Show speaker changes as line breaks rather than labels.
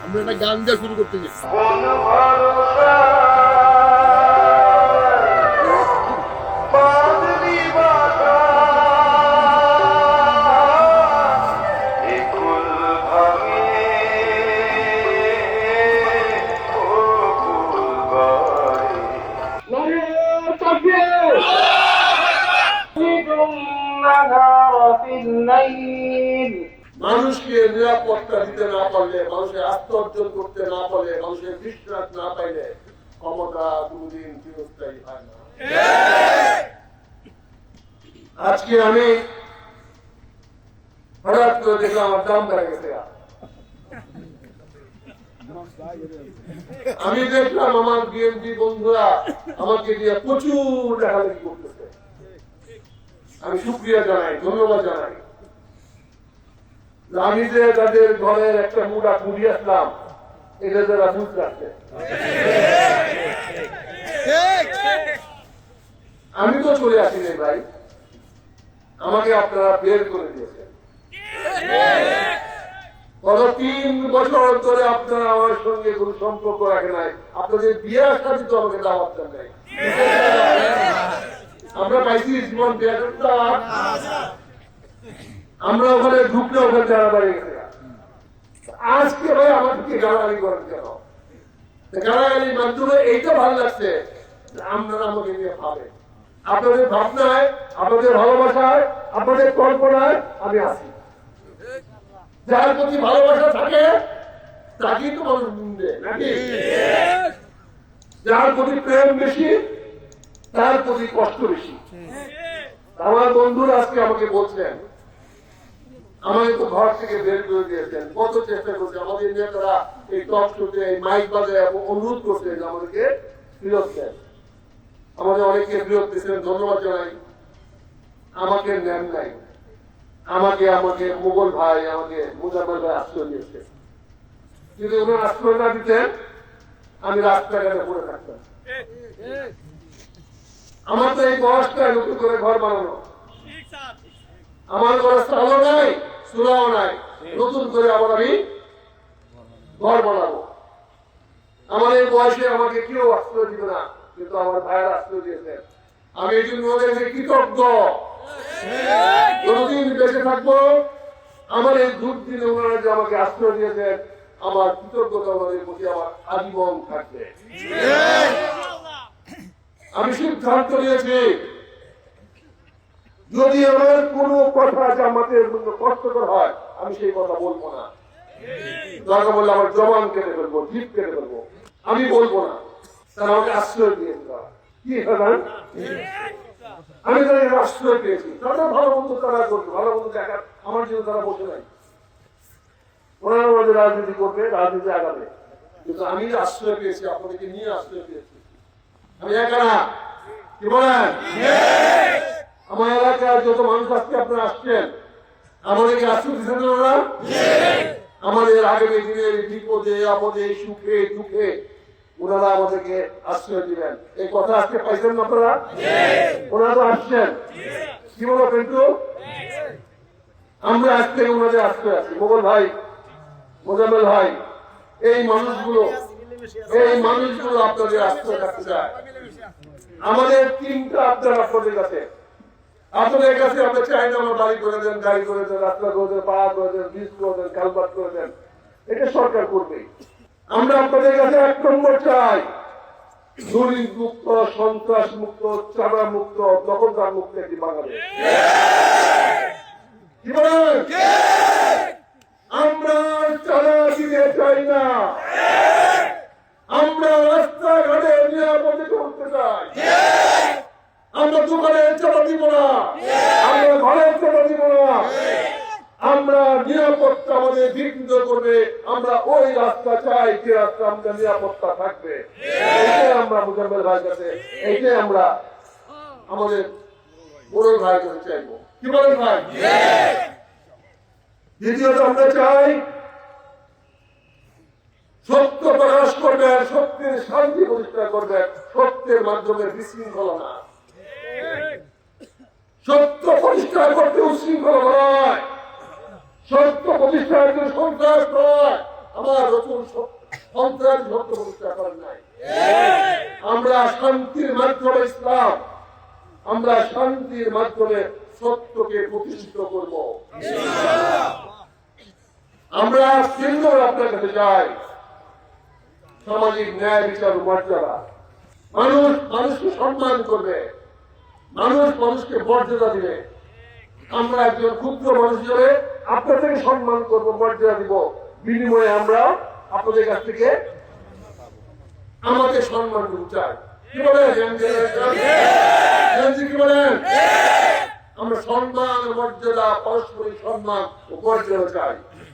আমরা একটা গান দিয়ে শুরু করতে গেছি
ভরসা বাদলি
মানুষকে নিরাপত্তা দিতে না পারলে, মানুষের আত্ম অর্জন করতে না পারলে, মানুষের বিশ্বাস না পাইলে ক্ষমতা দুদিন চিরস্থায়ী হয় না। আজকে আমি হঠাৎ করে দেখলাম আমার দাম বেড়ে গেছে। আমি দেখলাম আমার বিএনপি বন্ধুরা আমাকে দিয়ে প্রচুর লেখালেখি করতেছে। আমি শুক্রিয়া জানাই, ধন্যবাদ জানাই। আমি যে তাদের ঘরের একটা মুড়া কুড়িয়ে আসলাম, এটা যারা বুঝতে আমি তো চলে আসি রে ভাই। আমাকে আপনারা বের করে দিয়েছেন। গত তিন বছর ধরে আপনারা আমার সঙ্গে কোনো সম্পর্ক রাখে নাই। আপনাদের বিয়ের সাথে তো আমাকে দাওয়াত দেন নাই। আমরা পাইছি জীবন বিয়ে করতাম আমরা ওখানে ঢুকলে ওখানে যারা বাড়ি গেছে আজকে ভাই আমাদেরকে গালাগালি করেন কেন? গালাগালির মাধ্যমে এইটা ভালো লাগছে আপনারা আমাকে নিয়ে ভাবেন। আপনাদের ভাবনায়, আপনাদের ভালোবাসায়, আপনাদের কল্পনায় আমি আছি। যার প্রতি ভালোবাসা থাকে, তাকেই তো মানুষ বুঝবে নাকি? যার প্রতি প্রেম বেশি, তার প্রতি কষ্ট বেশি। আমার বন্ধুরা আজকে আমাকে বলছেন আমাকে তো ঘর থেকে বের করে দিয়েছেন। কত চেষ্টা করছে। আমাদের নেতারা এই টক শোতে এই মাইক বাজায় অনুরোধ করছেন যে আমাদেরকে ফিরত দেন। আমাদের অনেকে ফিরত দিয়েছেন। ধন্যবাদ জানাই। আমাকে নেন নাই। আমাকে আমাকে মুঘল ভাই, আমাকে মুজাফর ভাই আশ্রয় দিয়েছে। যদি ওনার আশ্রয় না দিতেন, আমি রাস্তাঘাটে পড়ে থাকতাম। আমার তো এই বয়সটা নতুন করে ঘর বানানো। আমার ঘরে চালও নাই। চুলাও নাই। নতুন করে আবার আমি ঘর বানাবো। আমার এই বয়সে আমাকে কেউ আশ্রয় দিবে না কিন্তু আমার ভাইয়ের আশ্রয় দিয়েছে। আমি এই জন্য ওদের কৃতজ্ঞ। যতদিন বেঁচে থাকব আমার এই দুর্দিনে ওনারা যে আমাকে আশ্রয় দিয়েছেন আমার কৃতজ্ঞতা ওনাদের প্রতি আমার আজীবন থাকবে। আমি সিদ্ধান্ত নিয়েছি যদি আমার কোনো কথা জামাতের জন্য কষ্টকর হয়, আমি সেই কথা বলব না। দরকার বললে আমার জবান কেটে ফেলব জিপ কেটে ফেলব। আমি বলব না। তারা আমাকে আশ্রয় কি আমি তাদের আশ্রয় পেয়েছি। তাদের ভালো মন্দ তারা করবে, ভালো মন্দ দেখার আমার জন্য তারা বসে নাই। ওনারা আমাদের রাজনীতি করবে, রাজনীতি আগাবে। কিন্তু আমি আশ্রয় পেয়েছি, আপনাদেরকে নিয়ে আশ্রয় পেয়েছি। আমি একা না। কি বলেন? আমার এলাকার যত মানুষ আজকে আপনারা আসছেন। আমাদেরকে আশ্রয় দিচ্ছেন ওরা? আমাদের আগামী দিনের বিপদে, আপদে, সুখে, দুঃখে ওনারা আমাদেরকে আশ্রয় দিবেন। এই কথা আজকে পাইছেন না আপনারা? ওনারা তো আসছেন। কি বলো কিন্তু আমরা আজকে ওনাদের আশ্রয় আছি। মোগল ভাই মোজামেল ভাই, এই মানুষগুলো এই মানুষগুলো আপনাদের আশ্রয় থাকতে চায়। আমাদের তিনটা আপনার আপনাদের কাছে। আপনাদের কাছে আমরা চাই না আমার বাড়ি করে দেন, গাড়ি করে দেন, রাস্তা করে দেন পাড়া করে দেন বীজ করে দেন কালবাট করে দেন। এটা সরকার করবে আমরা আপনাদের কাছে এক নম্বর চাই দুর্নীতি মুক্ত সন্ত্রাস মুক্ত চাঁদা মুক্ত দখলদার মুক্ত একটি বলেন? আমরা চাঁদা দিতে চাই না। আমরা রাস্তাঘাটে নিরাপদে চলতে চাই। আমরা দোকানে চাঁদা দিব না। আমরা ঘরের চাঁদা দিব না। আমরা নিরাপত্তা আমাদের বিঘ্নিত করবে। আমরা ওই রাস্তা চাই যে রাস্তা আমাদের নিরাপত্তা থাকবে। এইটাই আমরা মুজাম্মেল ভাইয়ের কাছে, এইটাই আমরা আমাদের বড় ভাইয়ের কাছে চাইব। কি বলেন ভাই? দ্বিতীয়ত আমরা চাই সত্য প্রকাশ করবেন, সত্যের শান্তি প্রতিষ্ঠা করবেন, সত্যের মাধ্যমে বিশৃঙ্খলা না। সত্য প্রতিষ্ঠা করতে উশৃঙ্খলা নয়। সত্য প্রতিষ্ঠার জন্য সন্ত্রাস নয়। আমার রসুল সন্ত্রাস ভক্ত প্রতিষ্ঠা করেন নাই। আমরা শান্তির মাধ্যমে ইসলাম। আমরা শান্তির মাধ্যমে সত্যকে প্রতিষ্ঠিত করব। আমরা কেন্দ্র আপনার কাছে যাই। সামাজিক ন্যায় বিচার মর্যাদা। মানুষ মানুষকে সম্মান করবে। মানুষ মানুষকে মর্যাদা দিবে। আমরা একজন ক্ষুদ্র মানুষ হিসেবে আপনাদের সম্মান করব, মর্যাদা দিব। বিনিময়ে আমরা আপনাদের কাছ থেকে আমাকে সম্মান চাই। কি বলেন? আমরা সম্মান, মর্যাদা, পারস্পরিক সম্মান ও মর্যাদা চাই।